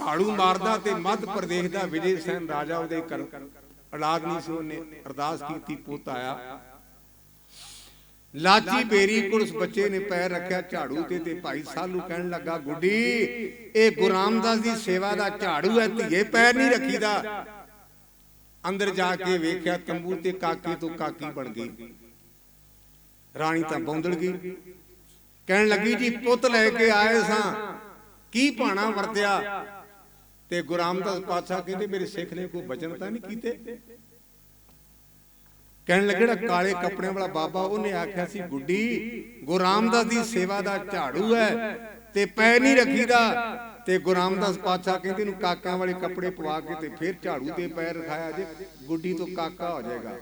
ਝਾੜੂ ਮਾਰਦਾ ਤੇ ਮੱਧ ਪ੍ਰਦੇਸ਼ ਦਾ ਵਿਜੇ ਸੈਨ ਰਾਜਾ ਉਹਦੇ ਕਰ ਔਲਾਦ ਨਹੀਂ ਸੀ, ਉਹਨੇ ਅਰਦਾਸ ਕੀਤੀ, ਪੁੱਤ ਆਇਆ। ਲਾਚੀ ਬੇਰੀ ਕੋਲ ਉਸ ਬੱਚੇ ਨੇ ਪੈਰ ਰੱਖਿਆ ਝਾੜੂ ਤੇ ਤੇ ਭਾਈ ਸਾਲੂ ਕਹਿਣ ਲੱਗਾ, ਗੁੱਡੀ, ਇਹ ਗੁਰੂ ਦੀ ਸੇਵਾ ਦਾ ਝਾੜੂ ਹੈ, ਧੀਏ, ਪੈਰ ਨਹੀਂ ਰੱਖੀਦਾ। ਅੰਦਰ ਜਾ ਕੇ ਵੇਖਿਆ ਤੰਬੂ ਤੇ ਕਾਕੀ ਤੋਂ ਕਾਕੀ ਬਣ ਗਈ। ਰਾਣੀ ਤਾਂ ਬੌਂਦਲ ਗਈ। ਕਹਿਣ ਲੱਗੀ, ਜੀ, ਪੁੱਤ ਲੈ ਕੇ ਆਏ ਸਾਂ। ਕੀ ਭਾਣਾ ਵਰਤਿਆ? ਤੇ ਗੁਰੂ ਰਾਮਦਾਸ ਪਾਤਸ਼ਾਹ ਕਹਿੰਦੇ, ਮੇਰੇ ਸਿੱਖ ਨੇ ਕੋਈ ਬਚਨ ਤਾਂ ਨਹੀਂ ਕੀਤੇ? ਕਹਿਣ ਲੱਗੇ, ਜਿਹੜਾ ਕਾਲੇ ਕੱਪੜਿਆਂ ਵਾਲਾ ਬਾਬਾ, ਉਹਨੇ ਆਖਿਆ ਸੀ, ਗੁੱਡੀ ਗੁਰੂ ਰਾਮਦਾਸ ਦੀ ਸੇਵਾ ਦਾ ਝਾੜੂ ਹੈ ਤੇ ਪੈਰ ਨਹੀਂ ਰੱਖੀਦਾ। ਤੇ ਗੁਰੂ ਰਾਮਦਾਸ ਪਾਤਸ਼ਾਹ ਕਹਿੰਦੇ ਨੂੰ ਕਾਕਾਂ ਵਾਲੇ ਕੱਪੜੇ ਪਵਾ ਕੇ ਤੇ ਫਿਰ ਝਾੜੂ ਤੇ ਪੈਰ ਰਖਾਇਆ ਜੇ, ਗੁੱਡੀ ਤੋਂ ਕਾਕਾ ਹੋ ਜਾਏਗਾ।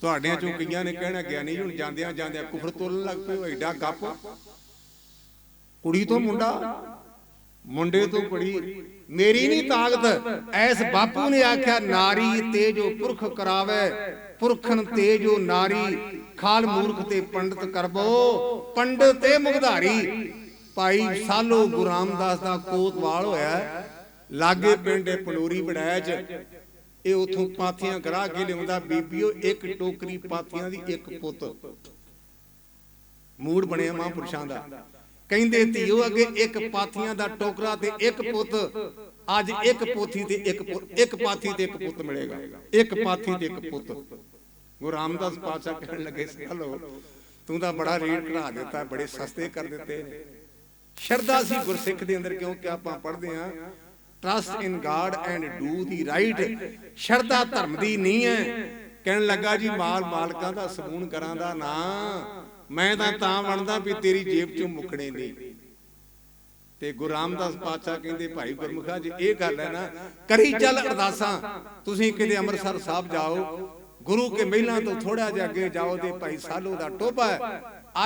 ਤੁਹਾਡਿਆਂ ਚੋਂ ਕਈਆਂ ਨੇ ਕਹਿਣਾ, ਗਿਆਨੀ ਨਹੀਂ ਹੁਣ ਜਾਂਦਿਆਂ ਜਾਂਦਿਆਂ ਕੁਫਰ ਤੁਰਨ ਲੱਗ ਪਏ ਉਹ ਐਡਾ ਗੱਪ। ਕੁੜੀ ਤੋਂ ਮੁੰਡਾ ਮੁੰਡੇ ਤੋਂ ਕੁੜੀ ਮੇਰੀ ਨਹੀਂ ਤਾਕਤ। ਐਸ ਬਾਪੂ ਨੇ ਆਖਿਆ ਨਾਰੀ ਤੇ ਜੋ ਪੁਰਖ ਕਰਾਵੇ ਪੁਰਖਨ ਤੇ ਜੋ ਨਾਰੀ ਖਾਲ ਮੂਰਖ ਤੇ ਪੰਡਤ ਕਰਬੋ ਪੰਡਤ ਤੇ ਮੁਗਧਾਰੀ। ਭਾਈ ਸਾਲੋ ਗੁਰੂ ਰਾਮਦਾਸ ਦਾ ਕੋਤਵਾਲ ਹੋਇਆ। ਲਾਗੇ ਪਿੰਡ ਹੈ ਪੰਡੋਰੀ ਬੜਾਇਆ ਚ ਇਹ ਉਥੋਂ ਪਾਥੀਆਂ ਗਰਾ ਕੇ ਲਿਆਉਂਦਾ ਬੀਬੀਓ ਇੱਕ ਟੋਕਰੀ ਪਾਥੀਆਂ ਦੀ ਇੱਕ ਪੁੱਤ। ਮੂਡ ਬਣਿਆ ਮਹਾਂਪੁਰਸ਼ਾਂ ਦਾ। ਕਹਿੰਦੇ ਧੀਓ ਅੱਗੇ ਇੱਕ ਪਾਥੀਆਂ ਦਾ ਟੋਕਰਾ ਤੇ ਇੱਕ ਪੁੱਤ। ਅੱਜ ਇੱਕ ਪੋਥੀ ਤੇ ਇੱਕ ਇੱਕ ਪਾਥੀ ਤੇ ਇੱਕ ਪੁੱਤ ਮਿਲੇਗਾ। ਇੱਕ ਪਾਥੀ ਤੇ ਇੱਕ ਪੁੱਤ। ਗੁਰੂ ਰਾਮਦਾਸ ਪਾਤਸ਼ਾਹ ਕਹਿਣ ਲੱਗੇ ਹਲੋ ਤੂੰ ਤਾਂ ਬੜਾ ਰੇਟ ਘਟਾ ਦਿੱਤਾ ਬੜੇ ਸਸਤੇ ਕਰ ਦਿੱਤੇ ਨੇ। ਸ਼ਰਧਾ ਸੀ ਗੁਰਸਿੱਖ ਦੇ ਅੰਦਰ ਕਿਉਂਕਿ ਆਪਾਂ ਪੜ੍ਹਦੇ ਆਂ trust in God and do the right ਸ਼ਰਧਾ ਧਰਮ ਦੀ ਨਹੀਂ ਹੈ। ਕਹਿਣ ਲੱਗਾ ਜੀ, ਮਾਲ ਮਾਲਕਾਂ ਦਾ ਸਬੂਨ ਕਰਾਂ ਦਾ ਨਾ। ਮੈਂ ਤਾਂ ਤਾਂ ਬਣਦਾ ਵੀ ਤੇਰੀ ਜੇਬ ਚੋਂ ਮੁੱਕਣੇ ਨਹੀਂ। ਤੇ ਗੁਰੂ ਰਾਮਦਾਸ ਪਾਤਸ਼ਾਹ ਕਹਿੰਦੇ, ਭਾਈ ਗੁਰਮੁਖਾ, ਜੀ ਇਹ ਗੱਲ ਹੈ ਨਾ, ਕਰੀ ਚੱਲ ਅਰਦਾਸਾਂ। ਤੁਸੀਂ ਕਿਤੇ ਅੰਮ੍ਰਿਤਸਰ ਸਾਹਿਬ ਜਾਓ, ਗੁਰੂ ਕੇ ਮਹਿਲਾਂ ਤੋਂ ਥੋੜਾ ਜਿਹਾ ਅੱਗੇ ਜਾਓ ਤੇ ਭਾਈ ਸਾਲੋ ਦਾ ਟੋਭਾ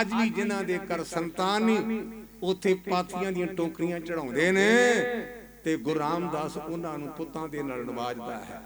ਅੱਜ ਵੀ ਜਿਨ੍ਹਾਂ ਦੇ ਘਰ ਸੰਤਾਨ ਨਹੀਂ, ਉਥੇ ਪਾਥੀਆਂ ਦੀਆਂ ਟੋਕਰੀਆਂ ਚੜਾਉਂਦੇ ਨੇ ਤੇ ਗੁਰੂ ਰਾਮਦਾਸ ਉਹਨਾਂ ਨੂੰ ਪੁੱਤਾਂ ਦੇ ਨਾਲ ਨਵਾਜਦਾ ਹੈ।